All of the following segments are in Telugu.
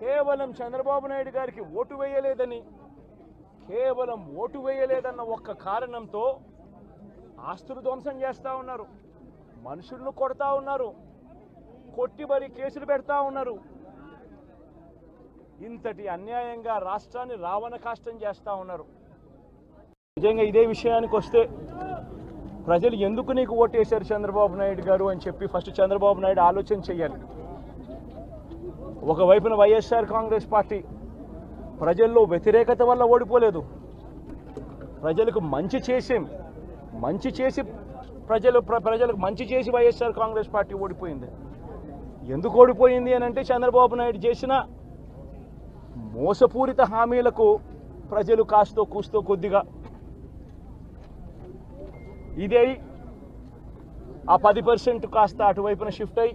కేవలం చంద్రబాబు నాయుడు గారికి ఓటు వేయలేదని కేవలం ఓటు వేయలేదన్న ఒక్క కారణంతో ఆస్తులు ధ్వంసం చేస్తూ ఉన్నారు మనుషులను కొడతా ఉన్నారు కొట్టి మరి కేసులు పెడతా ఉన్నారు. ఇంతటి అన్యాయంగా రాష్ట్రాన్ని రావణ కాష్టం చేస్తూ ఉన్నారు. నిజంగా ఇదే విషయానికి వస్తే ప్రజలు ఎందుకు నీకు ఓటేశారు చంద్రబాబు నాయుడు గారు అని చెప్పి ఫస్ట్ చంద్రబాబు నాయుడు ఆలోచన చేయాలి. ఒకవైపున వైఎస్ఆర్ కాంగ్రెస్ పార్టీ ప్రజల్లో వ్యతిరేకత వల్ల ఓడిపోలేదు. ప్రజలకు మంచి చేసి మంచి చేసి ప్రజలు ప్ర- ప్రజలకు మంచి చేసి వైఎస్ఆర్ కాంగ్రెస్ పార్టీ ఓడిపోయింది. ఎందుకు ఓడిపోయింది అని అంటే చంద్రబాబు నాయుడు చేసిన మోసపూరిత హామీలకు ప్రజలు కాస్తో కూస్తో కొద్దిగా ఇదే ఆ పది పర్సెంట్ కాస్త అటువైపున షిఫ్ట్ అయ్యి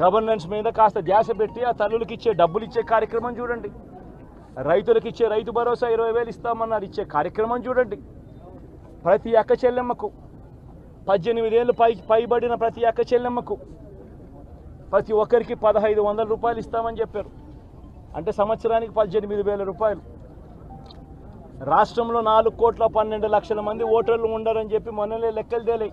గవర్నెన్స్ మీద కాస్త ధ్యాస పెట్టి ఆ తల్లులకి ఇచ్చే డబ్బులు ఇచ్చే కార్యక్రమం చూడండి. రైతులకు ఇచ్చే రైతు భరోసా ఇరవై వేలు ఇస్తామన్నారు. ఇచ్చే కార్యక్రమం చూడండి. ప్రతి అక్క చెల్లెమ్మకు పద్దెనిమిదేళ్ళు పై పైబడిన ప్రతి అక్క చెల్లెమ్మకు ప్రతి ఒక్కరికి పదహైదు వందల రూపాయలు ఇస్తామని చెప్పారు. అంటే సంవత్సరానికి పద్దెనిమిది వేల రూపాయలు. రాష్ట్రంలో నాలుగు కోట్ల పన్నెండు లక్షల మంది ఓటర్లు ఉండరని చెప్పి మొన్నలే లెక్కలు తేలాయి.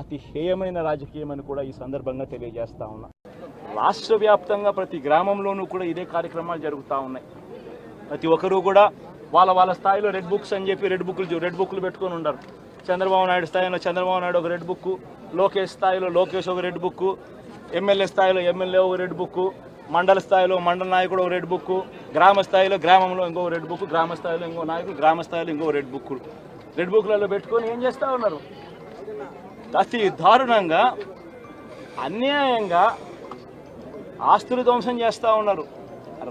అతి హేయమైన రాజకీయం అని కూడా ఈ సందర్భంగా తెలియజేస్తా ఉన్నా. రాష్ట్ర వ్యాప్తంగా ప్రతి గ్రామంలోనూ కూడా ఇదే కార్యక్రమాలు జరుగుతూ ఉన్నాయి. ప్రతి ఒక్కరూ కూడా వాళ్ళ వాళ్ళ స్థాయిలో రెడ్ బుక్స్ అని చెప్పి రెడ్ బుక్లు రెడ్ బుక్లు పెట్టుకొని ఉండరు. చంద్రబాబు నాయుడు స్థాయిలో చంద్రబాబు నాయుడు ఒక రెడ్ బుక్ లోకేష్ స్థాయిలో లోకేష్ ఒక రెడ్ బుక్ ఎమ్మెల్యే స్థాయిలో ఎమ్మెల్యే ఒక రెడ్ బుక్ మండల స్థాయిలో మండల నాయకుడు ఒక రెడ్ బుక్ గ్రామ స్థాయిలో గ్రామంలో ఇంకో రెడ్ బుక్ గ్రామ స్థాయిలో ఇంకో నాయకుడు గ్రామ స్థాయిలో ఇంకో రెడ్ బుక్ రెడ్ బుక్లలో పెట్టుకొని ఏం చేస్తూ ఉన్నారు? అతి దారుణంగా అన్యాయంగా ఆస్తులు ధ్వంసం చేస్తూ ఉన్నారు.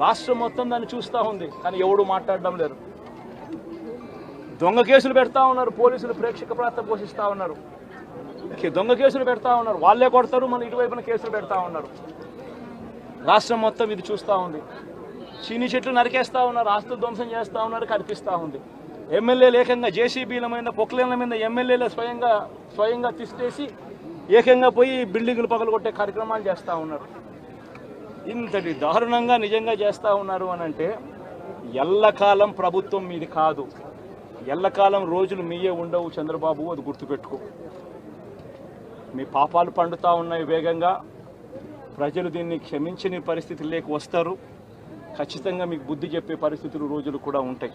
రాష్ట్రం మొత్తం దాన్ని చూస్తూ ఉంది కానీ ఎవడు మాట్లాడడం లేదు. దొంగ కేసులు పెడతా ఉన్నారు పోలీసులు ప్రేక్షక ప్రాంతం పోషిస్తూ ఉన్నారు. దొంగ కేసులు పెడతా ఉన్నారు వాళ్ళే కొడతారు మన ఇటువైపున కేసులు పెడతా ఉన్నారు. రాష్ట్రం మొత్తం ఇది చూస్తూ ఉంది. చీని చెట్లు నరికేస్తా ఉన్నారు ఆస్తులు ధ్వంసం చేస్తూ ఉన్నారు కనిపిస్తూ ఉంది. ఎమ్మెల్యేలు ఏకంగా జేసీబీల మీద పొక్లేన్ల మీద ఎమ్మెల్యేలు స్వయంగా స్వయంగా తీసేసి ఏకంగా పోయి బిల్డింగులు పగలగొట్టే కార్యక్రమాలు చేస్తూ ఉన్నారు. ఇంతటి దారుణంగా నిజంగా చేస్తూ ఉన్నారు అని అంటే ఎల్లకాలం ప్రభుత్వం మీది కాదు. ఎల్లకాలం రోజులు మీయే ఉండవు చంద్రబాబు అది గుర్తుపెట్టుకో. మీ పాపాలు పండుతూ ఉన్నాయి వేగంగా. ప్రజలు దీన్ని క్షమించని పరిస్థితుల్లోకి వస్తారు. ఖచ్చితంగా మీకు బుద్ధి చెప్పే పరిస్థితులు రోజులు కూడా ఉంటాయి.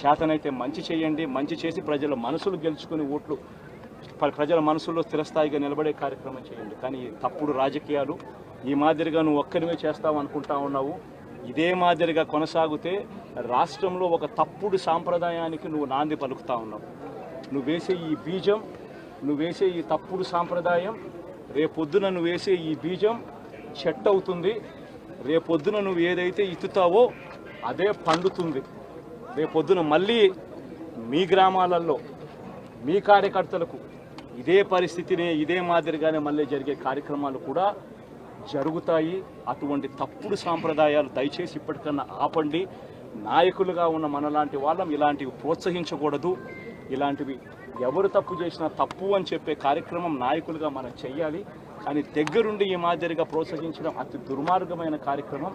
చేతనైతే మంచి చేయండి మంచి చేసి ప్రజల మనసులు గెలుచుకుని ఓట్లు ప్రజల మనసుల్లో స్థిరస్థాయిగా నిలబడే కార్యక్రమం చేయండి. కానీ తప్పుడు రాజకీయాలు ఈ మాదిరిగా నువ్వు ఒక్కరివే చేస్తావు అనుకుంటా ఉన్నావు. ఇదే మాదిరిగా కొనసాగితే రాష్ట్రంలో ఒక తప్పుడు సాంప్రదాయానికి నువ్వు నాంది పలుకుతా ఉన్నావు. నువ్వు వేసే ఈ బీజం నువ్వు వేసే ఈ తప్పుడు సాంప్రదాయం రేపొద్దున నువ్వు వేసే ఈ బీజం చెట్టు అవుతుంది రేపొద్దున నువ్వు ఏదైతే ఇత్తుతావో అదే పండుతుంది. రేపొద్దున మళ్ళీ మీ గ్రామాలలో మీ కార్యకర్తలకు ఇదే పరిస్థితినే ఇదే మాదిరిగానే మళ్ళీ జరిగే కార్యక్రమాలు కూడా జరుగుతాయి. అటువంటి తప్పుడు సాంప్రదాయాలు దయచేసి ఇప్పటికన్నా ఆపండి. నాయకులుగా ఉన్న మనలాంటి వాళ్ళం ఇలాంటివి ప్రోత్సహించకూడదు. ఇలాంటివి ఎవరు తప్పు చేసినా తప్పు అని చెప్పే కార్యక్రమం నాయకులుగా మనం చెయ్యాలి. కానీ దగ్గరుండి ఈ మాదిరిగా ప్రోత్సహించడం అతి దుర్మార్గమైన కార్యక్రమం.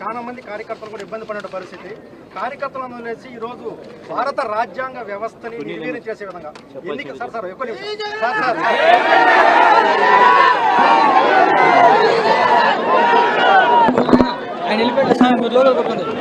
చాలా మంది కార్యకర్తలు కూడా ఇబ్బంది పడిన పరిస్థితి. కార్యకర్తలను వదిలేసి ఈ రోజు భారత రాజ్యాంగ వ్యవస్థని నిర్వీర్యం చేసే విధంగా. ఎన్నిక సార్ సార్ ఎక్కువ నిమిషం. Sir sir. ఆయన వెళ్ళిపోయాడు సార్ మీరు లోపలికి పోకండి.